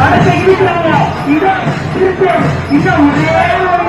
நடக்க இன்னும் ஒரே ஒரு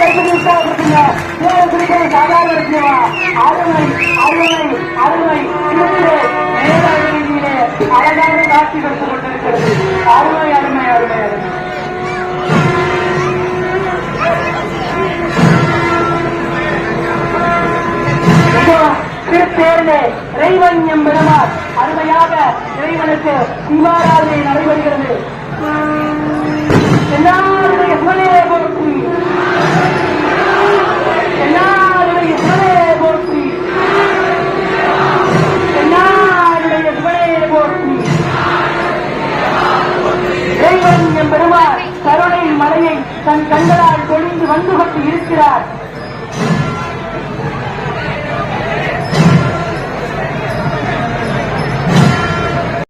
நல்லா கைப்பிடிச்சா இருக்குங்க ஏன் பிடிக்கிற சாதாரண இருக்குவா அருமை அருமை அருமை சிறப்பு மேலாண்மையிலே அழகான காட்சி கொடுத்து கொண்டிருக்கிறது அருமை அருமை அருமை அருமை திருப்பேரிலே இறைவன் எம்பிடமார் அருமையாக இறைவனுக்கு சிவாராதனை நடைபெறுகிறது இறைவன் எம்பெருமார் கருணை மலையை தன் கண்களால் பொழிந்து வந்து கொண்டு இருக்கிறார்.